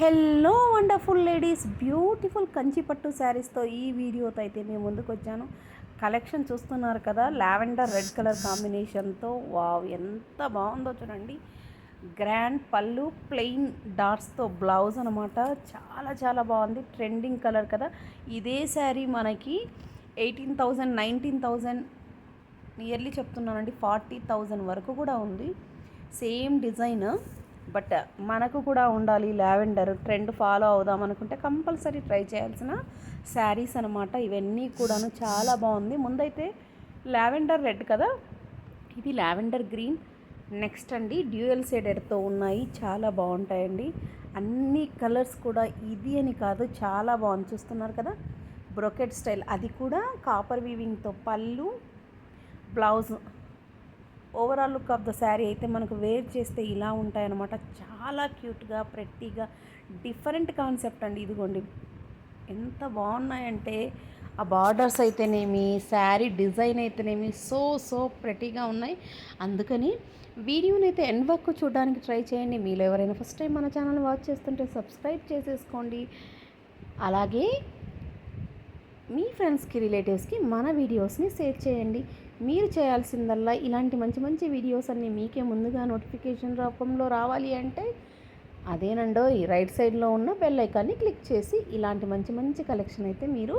Hello wonderful ladies beautiful Kanchipattu శారీస్తో ఈ వీడియోతో అయితే మేము ముందుకు వచ్చాను. కలెక్షన్ చూస్తున్నారు కదా లావెండర్ రెడ్ కలర్ కాంబినేషన్తో వావ్ ఎంత బాగుందో చూడండి. గ్రాండ్ పళ్ళు ప్లెయిన్ డాట్స్తో బ్లౌజ్ అనమాట చాలా చాలా బాగుంది. ట్రెండింగ్ కలర్ కదా. ఇదే శారీ మనకి eighteen thousand nineteen thousand nearly చెప్తున్నానండి. ఫార్టీ థౌజండ్ వరకు కూడా ఉంది. సేమ్ డిజైన్ బట్ మనకు కూడా ఉండాలి లావెండర్ ట్రెండ్ ఫాలో అవుదాం అనుకుంటే కంపల్సరీ ట్రై చేయాల్సిన శారీస్ అనమాట ఇవన్నీ కూడాను చాలా బాగుంది. ముందైతే లావెండర్ రెడ్ కదా? ఇది లావెండర్ గ్రీన్. నెక్స్ట్ అండి డ్యూయల్ షేడెడ్తో ఉన్నాయి. చాలా బాగుంటాయండి. అన్ని కలర్స్ కూడా ఇది అని కాదు చాలా బాగుంది. చూస్తున్నారు కదా? Brocade style. అది కూడా కాపర్ వీవింగ్తో pallu blouse overall look of the sari అయితే మనకు వేర్ చేస్తే ఇలా ఉంటాయన్నమాట. చాలా క్యూట్గా ప్రెట్టీగా డిఫరెంట్ కాన్సెప్ట్ అండి ఇదిగోండి. ఎంత బాగున్నాయంటే ఆ బార్డర్స్ అయితేనేమి శారీ డిజైన్ అయితేనేమి సో సో ప్రెటీగా ఉన్నాయి. అందుకని వీడియోని అయితే ఎండ్ వరకు చూడడానికి ట్రై చేయండి. మీరు ఎవరైనా ఫస్ట్ టైం మన ఛానల్ వాచ్ చేస్తుంటే సబ్స్క్రైబ్ చేసేసుకోండి. అలాగే మీ ఫ్రెండ్స్కి రిలేటివ్స్కి మన వీడియోస్ని షేర్ చేయండి. మీరు చేయాల్సిందల్లా ఇలాంటి మంచి మంచి వీడియోస్ అన్నీ మీకే ముందుగా నోటిఫికేషన్ రూపంలో రావాలి అంటే అదేనండో ఈ రైట్ సైడ్లో ఉన్న బెల్ ఐకాన్ని క్లిక్ చేసి ఇలాంటి మంచి మంచి కలెక్షన్ అయితే మీరు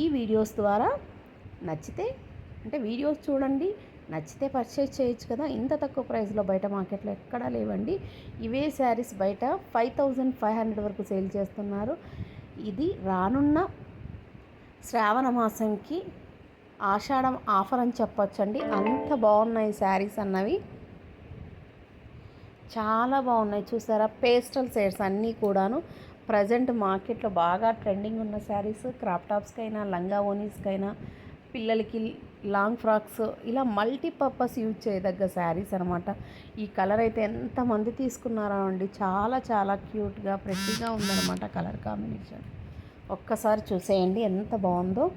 ఈ వీడియోస్ ద్వారా నచ్చితే అంటే వీడియోస్ చూడండి నచ్చితే పర్చేజ్ చేయొచ్చు కదా. ఇంత తక్కువ ప్రైస్లో బయట మార్కెట్లో ఎక్కడా లేవండి. ఇవే శారీస్ బయట ఫైవ్ థౌజండ్ ఫైవ్ హండ్రెడ్ వరకు సేల్ చేస్తున్నారు. ఇది రానున్న శ్రావణ మాసంకి ఆషాఢం ఆఫర్ అని చెప్పొచ్చండి. అంత బాగున్నాయి శారీస్ అన్నవి. చాలా బాగున్నాయి చూసారా? పేస్టల్ షేడ్స్ అన్నీ కూడాను. ప్రజెంట్ మార్కెట్లో బాగా ట్రెండింగ్ ఉన్న శారీస్ క్రాప్ టాప్స్కైనా లంగా ఓనీస్కైనా పిల్లలకి లాంగ్ ఫ్రాక్స్ ఇలా మల్టీపర్పస్ యూజ్ చేయదగ్గ శారీస్ అనమాట ఈ కలర్ అయితే ఎంతమంది తీసుకున్నారో అండి. చాలా చాలా క్యూట్గా ప్రెట్టిగా ఉందన్నమాట కలర్ కాంబినేషన్. ఒక్కసారి చూసేయండి ఎంత బాగుందో.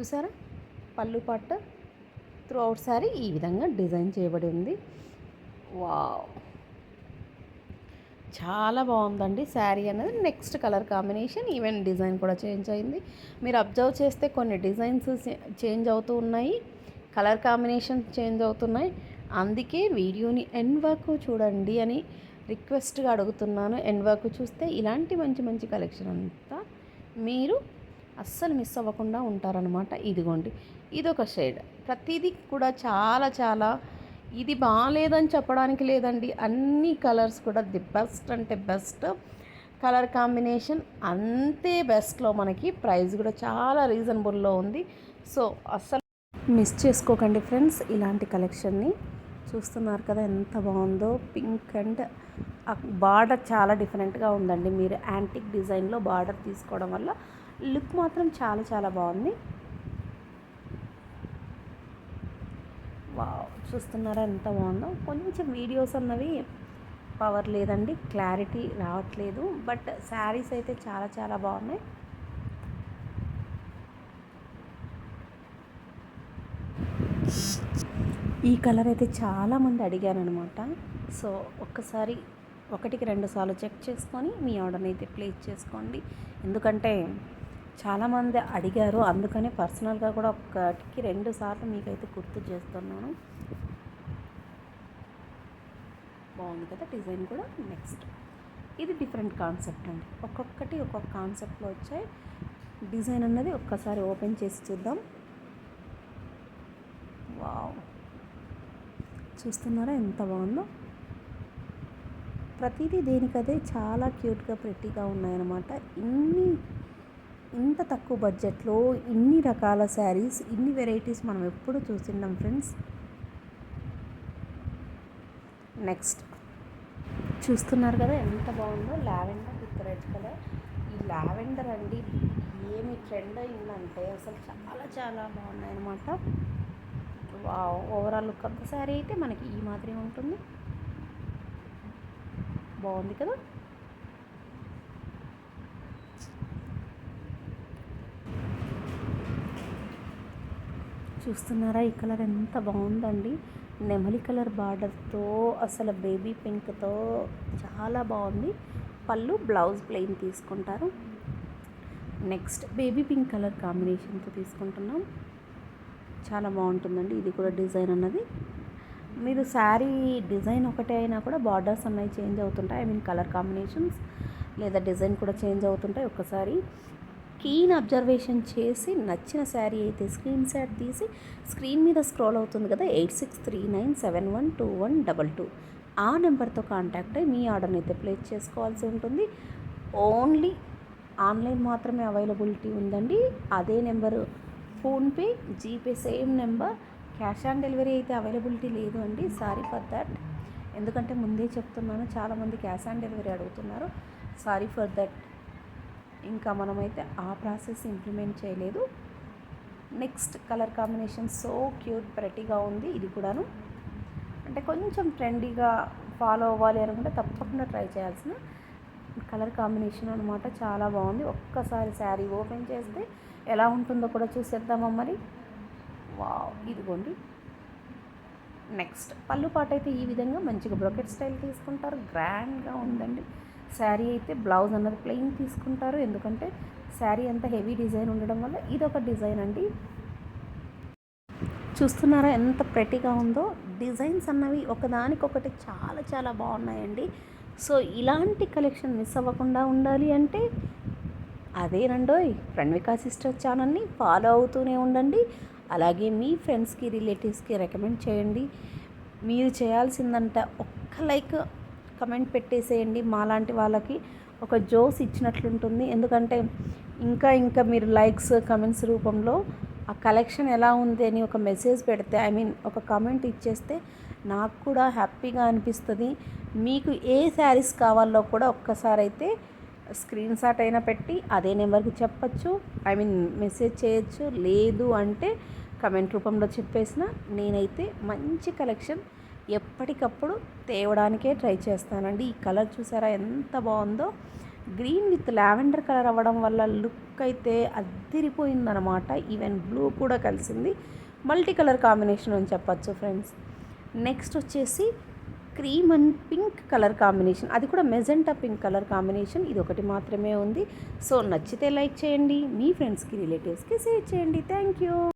చూసారా? పళ్ళు పట్టు త్రూ అవుట్ సారీ ఈ విధంగా డిజైన్ చేయబడి ఉంది. వావ్! చాలా బాగుందండి శారీ అనేది. Next colour combination even design కూడా చేంజ్ అయింది. మీరు అబ్జర్వ్ చేస్తే కొన్ని డిజైన్స్ చేంజ్ అవుతూ ఉన్నాయి. కలర్ కాంబినేషన్ చేంజ్ అవుతున్నాయి. అందుకే వీడియోని ఎండ్ వరకు చూడండి అని రిక్వెస్ట్గా అడుగుతున్నాను. ఎండ్ వరకు చూస్తే ఇలాంటి మంచి మంచి కలెక్షన్ అంతా మీరు అస్సలు మిస్ అవ్వకుండా ఉంటారనమాట ఇదిగోండి. ఇదొక షేడ్. ప్రతిదీ కూడా చాలా చాలా ఇది బాగాలేదని చెప్పడానికి లేదండి. అన్ని కలర్స్ కూడా ది బెస్ట్ అంటే బెస్ట్. కలర్ కాంబినేషన్ అంతే బెస్ట్లో మనకి. ప్రైస్ కూడా చాలా రీజనబుల్లో ఉంది. సో అస్సలు మిస్ చేసుకోకండి ఫ్రెండ్స్ ఇలాంటి కలెక్షన్ని. చూస్తున్నారు కదా ఎంత బాగుందో. పింక్ అండ్ బార్డర్ చాలా డిఫరెంట్గా ఉందండి. మీరు యాంటిక్ డిజైన్లో బార్డర్ తీసుకోవడం వల్ల లుక్ మాత్రం చాలా చాలా బాగుంది. వావ్ చూస్తున్నారా ఎంత బాగుందో? కొంచెం వీడియోస్ అన్నవి పవర్ లేదండి క్లారిటీ రావట్లేదు బట్ శారీస్ అయితే చాలా చాలా బాగున్నాయి. ఈ కలర్ అయితే చాలామంది అడిగాను అనమాట సో ఒక్కసారి ఒకటికి రెండు సార్లు చెక్ చేసుకొని మీ ఆర్డర్ని అయితే ప్లేస్ చేసుకోండి. ఎందుకంటే చాలామంది అడిగారు. అందుకని పర్సనల్గా కూడా ఒకటికి రెండు సార్లు మీకైతే గుర్తు చేస్తున్నాను. బాగుంది కదా డిజైన్ కూడా. నెక్స్ట్. ఇది డిఫరెంట్ కాన్సెప్ట్ అండి. ఒక్కొక్కటి ఒక్కొక్క కాన్సెప్ట్లో వచ్చాయి. డిజైన్ అన్నది ఒక్కసారి ఓపెన్ చేసి చూద్దాం. వావ్! చూస్తున్నారా ఎంత బాగుందో? ప్రతిదీ దేనికదే చాలా క్యూట్గా ప్రెట్టీగా ఉన్నాయన్నమాట. ఇన్ని ఇంత తక్కువ బడ్జెట్లో ఇన్ని రకాల శారీస్ ఇన్ని వెరైటీస్ మనం ఎప్పుడు చూసిండాం ఫ్రెండ్స్? నెక్స్ట్. చూస్తున్నారు కదా ఎంత బాగుందో? Lavender with red colour. ఈ లావెండర్ అండి ఏమి ట్రెండ్ అయిందంటే అసలు చాలా చాలా బాగున్నాయి అనమాట ఓవరాల్ లుక్ అంత శారీ అయితే మనకి ఈ మాదిరి ఉంటుంది. బాగుంది కదా? చూస్తున్నారా? ఈ కలర్ ఎంత బాగుందండి. నెమలి కలర్ బార్డర్తో అసలు బేబీ పింక్తో చాలా బాగుంది. పళ్ళు బ్లౌజ్ ప్లెయిన్ తీసుకుంటారు. నెక్స్ట్ బేబీ పింక్ కలర్ కాంబినేషన్తో తీసుకుంటున్నాం. చాలా బాగుంటుందండి. ఇది కూడా డిజైన్ అన్నది. మీరు శారీ డిజైన్ ఒకటే అయినా కూడా బార్డర్స్ అనేవి చేంజ్ అవుతుంటాయి. ఐ మీన్ కలర్ కాంబినేషన్స్ లేదా డిజైన్ కూడా చేంజ్ అవుతుంటాయి ఒక్కసారి. కీన్ అబ్జర్వేషన్ చేసి నచ్చిన శారీ అయితే స్క్రీన్ షాట్ తీసి స్క్రీన్ మీద స్క్రోల్ అవుతుంది కదా eight six three nine seven one two one double two. ఆ నెంబర్తో కాంటాక్ట్ అయ్యి మీ ఆర్డర్ని అయితే ప్లేస్ చేసుకోవాల్సి ఉంటుంది. ఓన్లీ ఆన్లైన్ మాత్రమే అవైలబిలిటీ ఉందండి. అదే number PhonePe GPay same number. Cash on delivery అయితే అవైలబిలిటీ లేదు అండి. సారీ ఫర్ దట్ ఎందుకంటే ముందే చెప్తున్నాను చాలామంది క్యాష్ ఆన్ డెలివరీ అడుగుతున్నారు. సారీ ఫర్ దట్ ఇంకా మనమైతే ఆ ప్రాసెస్ ఇంప్లిమెంట్ చేయలేదు. Next colour combination so cute ప్రెటీగా ఉంది. ఇది కూడాను అంటే కొంచెం ట్రెండీగా ఫాలో అవ్వాలి అనుకుంటే తప్పకుండా ట్రై చేయాల్సిన కలర్ కాంబినేషన్ అనమాట చాలా బాగుంది. ఒక్కసారి శారీ ఓపెన్ చేస్తే ఎలా ఉంటుందో కూడా చూసేద్దామా మరి. వావ్ ఇదిగోండి. నెక్స్ట్ పళ్ళు పాట అయితే ఈ విధంగా మంచిగా బ్రొకెట్ స్టైల్ తీసుకుంటారు. గ్రాండ్గా ఉందండి. శారీ అయితే బ్లౌజ్ అన్నది ప్లెయిన్ తీసుకుంటారు. ఎందుకంటే శారీ అంతా హెవీ డిజైన్ ఉండడం వల్ల ఇది ఒక డిజైన్ అండి. చూస్తున్నారా ఎంత ప్రెటీగా ఉందో? డిజైన్స్ అన్నవి ఒకదానికొకటి చాలా చాలా బాగున్నాయండి. సో ఇలాంటి కలెక్షన్ మిస్ అవ్వకుండా ఉండాలి అంటే అదేనండోయ్ ప్రణవికా సిస్టర్ ఛానల్ని ఫాలో అవుతూనే ఉండండి. అలాగే మీ ఫ్రెండ్స్కి రిలేటివ్స్కి రికమెండ్ చేయండి. మీరు చేయాల్సిందంట ఒక్క లైక్ కమెంట్ పెట్టేసేయండి. మాలాంటి వాళ్ళకి ఒక జోస్ ఇచ్చినట్లుంటుంది. ఎందుకంటే ఇంకా ఇంకా మీరు లైక్స్ కమెంట్స్ రూపంలో ఆ కలెక్షన్ ఎలా ఉంది అని ఒక మెసేజ్ పెడితే ఐ మీన్ ఒక కమెంట్ ఇచ్చేస్తే నాకు కూడా హ్యాపీగా అనిపిస్తుంది. మీకు ఏ శారీస్ కావాలో కూడా ఒక్కసారి అయితే స్క్రీన్ షాట్ అయినా పెట్టి అదే నెంబర్కి చెప్పచ్చు. ఐ మీన్ మెసేజ్ చేయొచ్చు. లేదు అంటే కమెంట్ రూపంలో చెప్పేసిన నేనైతే మంచి కలెక్షన్ ఎప్పటికప్పుడు తేవడానికే ట్రై చేస్తానండి. ఈ కలర్ చూసారా ఎంత బాగుందో? గ్రీన్ విత్ లావెండర్ కలర్ అవ్వడం వల్ల లుక్ అయితే అద్దిరిపోయిందనమాట ఈవెన్ బ్లూ కూడా కలిసింది. మల్టీ కలర్ కాంబినేషన్ అని చెప్పచ్చు ఫ్రెండ్స్. నెక్స్ట్ వచ్చేసి cream and pink colour combination. అది కూడా మెజెంటా పింక్ కలర్ కాంబినేషన్. ఇది ఒకటి మాత్రమే ఉంది. సో నచ్చితే లైక్ చేయండి. మీ ఫ్రెండ్స్కి రిలేటివ్స్కి షేర్ చేయండి. Thank you.